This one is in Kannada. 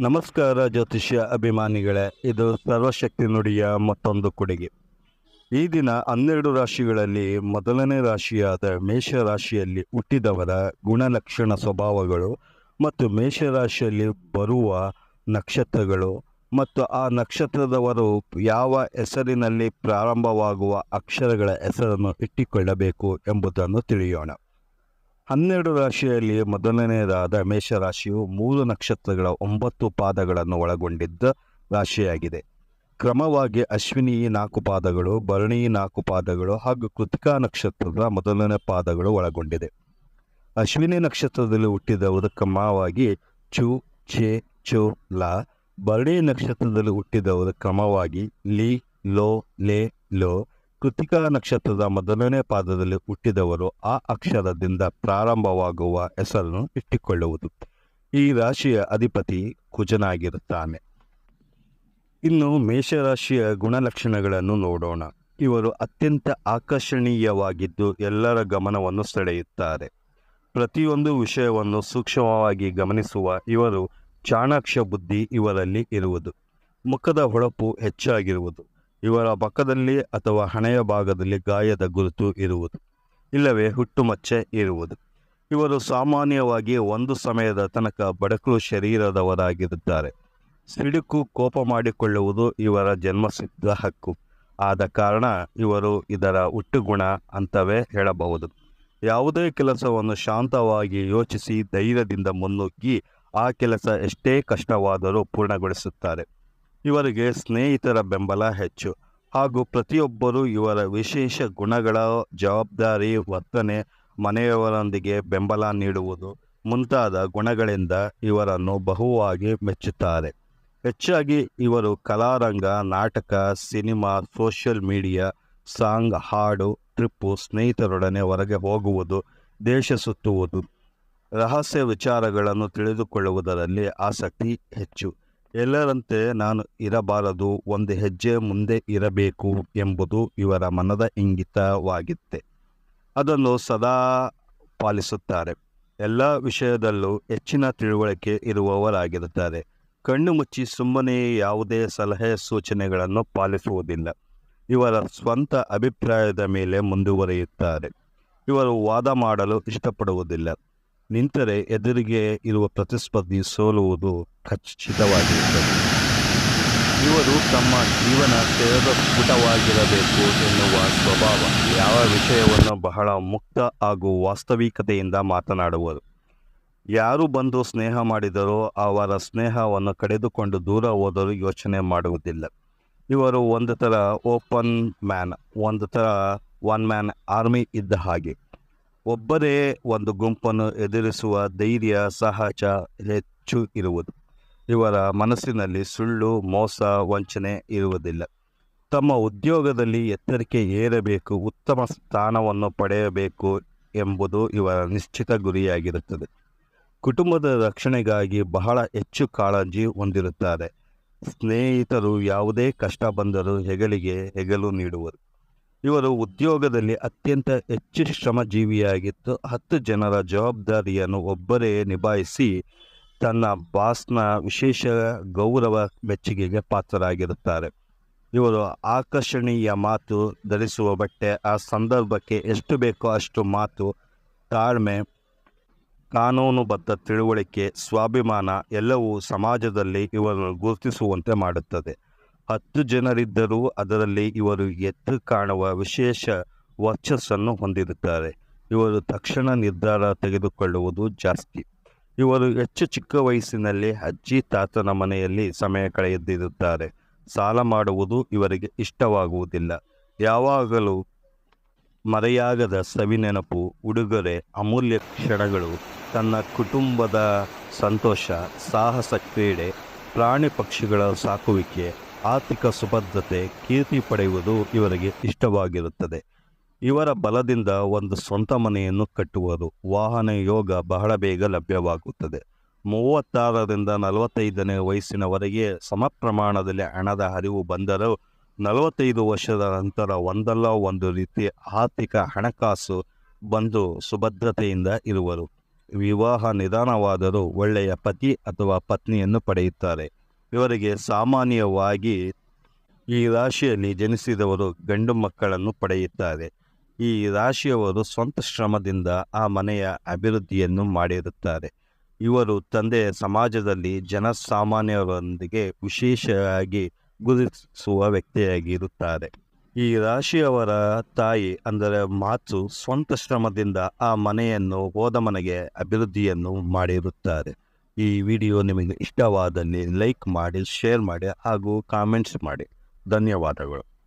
ನಮಸ್ಕಾರ ಜ್ಯೋತಿಷ್ಯ ಅಭಿಮಾನಿಗಳೇ, ಇದು ಸರ್ವಶಕ್ತಿ ನುಡಿಯ ಮತ್ತೊಂದು ಕೊಡುಗೆ. ಈ ದಿನ ಹನ್ನೆರಡು ರಾಶಿಗಳಲ್ಲಿ ಮೊದಲನೇ ರಾಶಿಯಾದ ಮೇಷ ರಾಶಿಯಲ್ಲಿ ಹುಟ್ಟಿದವರ ಗುಣಲಕ್ಷಣ ಸ್ವಭಾವಗಳು ಮತ್ತು ಮೇಷರಾಶಿಯಲ್ಲಿ ಬರುವ ನಕ್ಷತ್ರಗಳು ಮತ್ತು ಆ ನಕ್ಷತ್ರದವರು ಯಾವ ಹೆಸರಿನಲ್ಲಿ ಪ್ರಾರಂಭವಾಗುವ ಅಕ್ಷರಗಳ ಹೆಸರನ್ನು ಇಟ್ಟುಕೊಳ್ಳಬೇಕು ಎಂಬುದನ್ನು ತಿಳಿಯೋಣ. ಹನ್ನೆರಡು ರಾಶಿಯಲ್ಲಿ ಮೊದಲನೆಯದಾದ ಮೇಷರಾಶಿಯು ಮೂರು ನಕ್ಷತ್ರಗಳ ಒಂಬತ್ತು ಪಾದಗಳನ್ನು ಒಳಗೊಂಡಿದ್ದ ರಾಶಿಯಾಗಿದೆ. ಕ್ರಮವಾಗಿ ಅಶ್ವಿನಿ ನಾಲ್ಕು ಪಾದಗಳು, ಭರಣಿ ನಾಲ್ಕು ಪಾದಗಳು ಹಾಗೂ ಕೃತಿಕಾ ನಕ್ಷತ್ರದ ಮೊದಲನೇ ಪಾದಗಳು ಒಳಗೊಂಡಿದೆ. ಅಶ್ವಿನಿ ನಕ್ಷತ್ರದಲ್ಲಿ ಹುಟ್ಟಿದವರು ಕ್ರಮವಾಗಿ ಚು ಚೆ ಚು, ಲ, ಭರಣಿ ನಕ್ಷತ್ರದಲ್ಲಿ ಹುಟ್ಟಿದವರು ಕ್ರಮವಾಗಿ ಲಿ, ಲೋ, ಲೇ, ಲೋ ಕೃತಿಕಾ ನಕ್ಷತ್ರದ ಮೊದಲನೇ ಪಾದದಲ್ಲಿ ಹುಟ್ಟಿದವರು ಆ ಅಕ್ಷರದಿಂದ ಪ್ರಾರಂಭವಾಗುವ ಹೆಸರನ್ನು ಇಟ್ಟುಕೊಳ್ಳುವುದು. ಈ ರಾಶಿಯ ಅಧಿಪತಿ ಕುಜನಾಗಿರುತ್ತಾನೆ. ಇನ್ನು ಮೇಷರಾಶಿಯ ಗುಣಲಕ್ಷಣಗಳನ್ನು ನೋಡೋಣ. ಇವರು ಅತ್ಯಂತ ಆಕರ್ಷಣೀಯವಾಗಿದ್ದು ಎಲ್ಲರ ಗಮನವನ್ನು ಸೆಳೆಯುತ್ತಾರೆ. ಪ್ರತಿಯೊಂದು ವಿಷಯವನ್ನು ಸೂಕ್ಷ್ಮವಾಗಿ ಗಮನಿಸುವ ಇವರು ಚಾಣಾಕ್ಷ ಬುದ್ಧಿ ಇವರಲ್ಲಿ ಇರುವುದು. ಮುಖದ ಹೊಳಪು ಹೆಚ್ಚಾಗಿರುವುದು. ಇವರ ಪಕ್ಕದಲ್ಲಿ ಅಥವಾ ಹಣೆಯ ಭಾಗದಲ್ಲಿ ಗಾಯದ ಗುರುತು ಇರುವುದು, ಇಲ್ಲವೇ ಹುಟ್ಟುಮಚ್ಚೆ ಇರುವುದು. ಇವರು ಸಾಮಾನ್ಯವಾಗಿ ಒಂದು ಸಮಯದ ತನಕ ಬಡಕಲು ಶರೀರದವರಾಗಿರುತ್ತಾರೆ. ಸಿಡುಕು ಕೋಪ ಮಾಡಿಕೊಳ್ಳುವುದು ಇವರ ಜನ್ಮಸಿದ್ಧ ಹಕ್ಕು. ಆದ ಕಾರಣ ಇವರು ಇದರ ಹುಟ್ಟುಗುಣ ಅಂತವೇ ಹೇಳಬಹುದು. ಯಾವುದೇ ಕೆಲಸವನ್ನು ಶಾಂತವಾಗಿ ಯೋಚಿಸಿ ಧೈರ್ಯದಿಂದ ಮುನ್ನುಗ್ಗಿ ಆ ಕೆಲಸ ಎಷ್ಟೇ ಕಷ್ಟವಾದರೂ ಪೂರ್ಣಗೊಳಿಸುತ್ತಾರೆ. ಇವರಿಗೆ ಸ್ನೇಹಿತರ ಬೆಂಬಲ ಹೆಚ್ಚು ಹಾಗೂ ಪ್ರತಿಯೊಬ್ಬರೂ ಇವರ ವಿಶೇಷ ಗುಣಗಳ ಜವಾಬ್ದಾರಿ ವರ್ತನೆ ಮನೆಯವರೊಂದಿಗೆ ಬೆಂಬಲ ನೀಡುವುದು ಮುಂತಾದ ಗುಣಗಳಿಂದ ಇವರನ್ನು ಬಹುವಾಗಿ ಮೆಚ್ಚುತ್ತಾರೆ. ಹೆಚ್ಚಾಗಿ ಇವರು ಕಲಾರಂಗ, ನಾಟಕ, ಸಿನಿಮಾ, ಸೋಷಿಯಲ್ ಮೀಡಿಯಾ, ಸಾಂಗ್, ಹಾಡು, ಟ್ರಿಪ್ಪು, ಸ್ನೇಹಿತರೊಡನೆ ಹೊರಗೆ ಹೋಗುವುದು, ದೇಶ ಸುತ್ತುವುದು, ರಹಸ್ಯ ವಿಚಾರಗಳನ್ನು ತಿಳಿದುಕೊಳ್ಳುವುದರಲ್ಲಿ ಆಸಕ್ತಿ ಹೆಚ್ಚು. ಎಲ್ಲರಂತೆ ನಾನು ಇರಬಾರದು, ಒಂದು ಹೆಜ್ಜೆ ಮುಂದೆ ಇರಬೇಕು ಎಂಬುದು ಇವರ ಮನದ ಇಂಗಿತವಾಗಿತ್ತೆ. ಅದನ್ನು ಸದಾ ಪಾಲಿಸುತ್ತಾರೆ. ಎಲ್ಲ ವಿಷಯದಲ್ಲೂ ಹೆಚ್ಚಿನ ತಿಳುವಳಿಕೆ ಇರುವವರಾಗಿರುತ್ತಾರೆ. ಕಣ್ಣು ಮುಚ್ಚಿ ಸುಮ್ಮನೆ ಯಾವುದೇ ಸಲಹೆ ಸೂಚನೆಗಳನ್ನು ಪಾಲಿಸುವುದಿಲ್ಲ. ಇವರ ಸ್ವಂತ ಅಭಿಪ್ರಾಯದ ಮೇಲೆ ಮುಂದುವರಿಯುತ್ತಾರೆ. ಇವರು ವಾದ ಮಾಡಲು ಇಷ್ಟಪಡುವುದಿಲ್ಲ. ನಿಂತರೆ ಎದುರಿಗೆ ಇರುವ ಪ್ರತಿಸ್ಪರ್ಧಿ ಸೋಲುವುದು ಖಚಿತವಾಗಿರುತ್ತದೆ. ಇವರು ತಮ್ಮ ಜೀವನ ತೆರೆದ ಪುಟವಾಗಿರಬೇಕು ಎನ್ನುವ ಸ್ವಭಾವ ಯಾವ ವಿಷಯವನ್ನು ಬಹಳ ಮುಕ್ತ ಹಾಗೂ ವಾಸ್ತವಿಕತೆಯಿಂದ ಮಾತನಾಡುವರು. ಯಾರು ಬಂದು ಸ್ನೇಹ ಮಾಡಿದರೋ ಅವರ ಸ್ನೇಹವನ್ನು ಕಳೆದುಕೊಂಡು ದೂರ ಹೋದರೂ ಯೋಚನೆ ಮಾಡುವುದಿಲ್ಲ. ಇವರು ಒಂದು ಥರ ಓಪನ್ ಮ್ಯಾನ್, ಒಂದು ಥರ ಒನ್ ಮ್ಯಾನ್ ಆರ್ಮಿ ಇದ್ದ ಹಾಗೆ. ಒಬ್ಬರೇ ಒಂದು ಗುಂಪನ್ನು ಎದುರಿಸುವ ಧೈರ್ಯ ಸಹಜ ಹೆಚ್ಚು ಇರುವುದು. ಇವರ ಮನಸ್ಸಿನಲ್ಲಿ ಸುಳ್ಳು, ಮೋಸ, ವಂಚನೆ ಇರುವುದಿಲ್ಲ. ತಮ್ಮ ಉದ್ಯೋಗದಲ್ಲಿ ಎತ್ತರಿಕೆ ಏರಬೇಕು ಉತ್ತಮ ಸ್ಥಾನವನ್ನು ಪಡೆಯಬೇಕು ಎಂಬುದು ಇವರ ನಿಶ್ಚಿತ ಗುರಿಯಾಗಿರುತ್ತದೆ. ಕುಟುಂಬದ ರಕ್ಷಣೆಗಾಗಿ ಬಹಳ ಹೆಚ್ಚು ಕಾಳಜಿ ಹೊಂದಿರುತ್ತಾರೆ. ಸ್ನೇಹಿತರು ಯಾವುದೇ ಕಷ್ಟ ಬಂದರೂ ಹೆಗಲಿಗೆ ಹೆಗಲು ನೀಡುವರು. ಇವರು ಉದ್ಯೋಗದಲ್ಲಿ ಅತ್ಯಂತ ಹೆಚ್ಚು ಶ್ರಮಜೀವಿಯಾಗಿತ್ತು ಹತ್ತು ಜನರ ಜವಾಬ್ದಾರಿಯನ್ನು ಒಬ್ಬರೇ ನಿಭಾಯಿಸಿ ತನ್ನ ಬಾಸ್ನ ವಿಶೇಷ ಗೌರವ ಮೆಚ್ಚುಗೆಗೆ ಪಾತ್ರರಾಗಿರುತ್ತಾರೆ. ಇವರು ಆಕರ್ಷಣೀಯ ಮಾತು ಧರಿಸುವ ಬಟ್ಟೆ, ಆ ಸಂದರ್ಭಕ್ಕೆ ಎಷ್ಟು ಬೇಕೋ ಅಷ್ಟು ಮಾತು, ತಾಳ್ಮೆ, ಕಾನೂನುಬದ್ಧ ತಿಳುವಳಿಕೆ, ಸ್ವಾಭಿಮಾನ ಎಲ್ಲವೂ ಸಮಾಜದಲ್ಲಿ ಇವರನ್ನು ಗುರುತಿಸುವಂತೆ ಮಾಡುತ್ತದೆ. ಹತ್ತು ಜನರಿದ್ದರೂ ಅದರಲ್ಲಿ ಇವರು ಎದ್ದು ಕಾಣುವ ವಿಶೇಷ ವರ್ಚಸ್ಸನ್ನು ಹೊಂದಿರುತ್ತಾರೆ. ಇವರು ತಕ್ಷಣ ನಿರ್ಧಾರ ತೆಗೆದುಕೊಳ್ಳುವುದು ಜಾಸ್ತಿ. ಇವರು ಹೆಚ್ಚು ಚಿಕ್ಕ ವಯಸ್ಸಿನಲ್ಲಿ ಅಜ್ಜಿ ತಾತನ ಮನೆಯಲ್ಲಿ ಸಮಯ ಕಳೆದಿರುತ್ತಾರೆ. ಸಾಲ ಮಾಡುವುದು ಇವರಿಗೆ ಇಷ್ಟವಾಗುವುದಿಲ್ಲ. ಯಾವಾಗಲೂ ಮರೆಯಾಗದ ಸವಿನೆನಪು, ಉಡುಗೊರೆ, ಅಮೂಲ್ಯ ಕ್ಷಣಗಳು, ತನ್ನ ಕುಟುಂಬದ ಸಂತೋಷ, ಸಾಹಸ, ಕ್ರೀಡೆ, ಪ್ರಾಣಿ ಪಕ್ಷಿಗಳ ಸಾಕುವಿಕೆ ಆರ್ಥಿಕ ಸುಭದ್ರತೆ, ಕೀರ್ತಿ ಪಡೆಯುವುದು ಇವರಿಗೆ ಇಷ್ಟವಾಗಿರುತ್ತದೆ. ಇವರ ಬಲದಿಂದ ಒಂದು ಸ್ವಂತ ಮನೆಯನ್ನು ಕಟ್ಟುವರು ವಾಹನ ಯೋಗ ಬಹಳ ಬೇಗ ಲಭ್ಯವಾಗುತ್ತದೆ. ಮೂವತ್ತಾರರಿಂದ ನಲವತ್ತೈದನೇ ವಯಸ್ಸಿನವರೆಗೆ ಸಮ ಪ್ರಮಾಣದಲ್ಲಿ ಹಣದ ಹರಿವು ಬಂದರೂ ನಲವತ್ತೈದು ವರ್ಷದ ನಂತರ ಒಂದಲ್ಲ ಒಂದು ರೀತಿ ಆರ್ಥಿಕ ಹಣಕಾಸು ಬಂದು ಸುಭದ್ರತೆಯಿಂದ ಇರುವರು. ವಿವಾಹ ನಿಧಾನವಾದರೂ ಒಳ್ಳೆಯ ಪತಿ ಅಥವಾ ಪತ್ನಿಯನ್ನು ಪಡೆಯುತ್ತಾರೆ. ಇವರಿಗೆ ಸಾಮಾನ್ಯವಾಗಿ ಈ ರಾಶಿಯಲ್ಲಿ ಜನಿಸಿದವರು ಗಂಡು ಮಕ್ಕಳನ್ನು ಪಡೆಯುತ್ತಾರೆ. ಈ ರಾಶಿಯವರು ಸ್ವಂತ ಶ್ರಮದಿಂದ ಆ ಮನೆಯ ಅಭಿವೃದ್ಧಿಯನ್ನು ಮಾಡಿರುತ್ತಾರೆ. ಇವರು ತಂದೆಯ ಸಮಾಜದಲ್ಲಿ ಜನಸಾಮಾನ್ಯರೊಂದಿಗೆ ವಿಶೇಷವಾಗಿ ಗುರುತಿಸುವ ವ್ಯಕ್ತಿಯಾಗಿರುತ್ತಾರೆ. ಈ ರಾಶಿಯವರ ತಾಯಿ ಅಂದರೆ ಮಾತು ಸ್ವಂತ ಶ್ರಮದಿಂದ ಆ ಮನೆಯನ್ನು ಹೋದ ಮನೆಗೆ ಅಭಿವೃದ್ಧಿಯನ್ನು ಮಾಡಿರುತ್ತಾರೆ. ಈ ವಿಡಿಯೋ ನಿಮಗೆ ಇಷ್ಟವಾದಲ್ಲಿ ಲೈಕ್ ಮಾಡಿ ಶೇರ್ ಮಾಡಿ ಹಾಗೂ ಕಾಮೆಂಟ್ಸ್ ಮಾಡಿ. ಧನ್ಯವಾದಗಳು.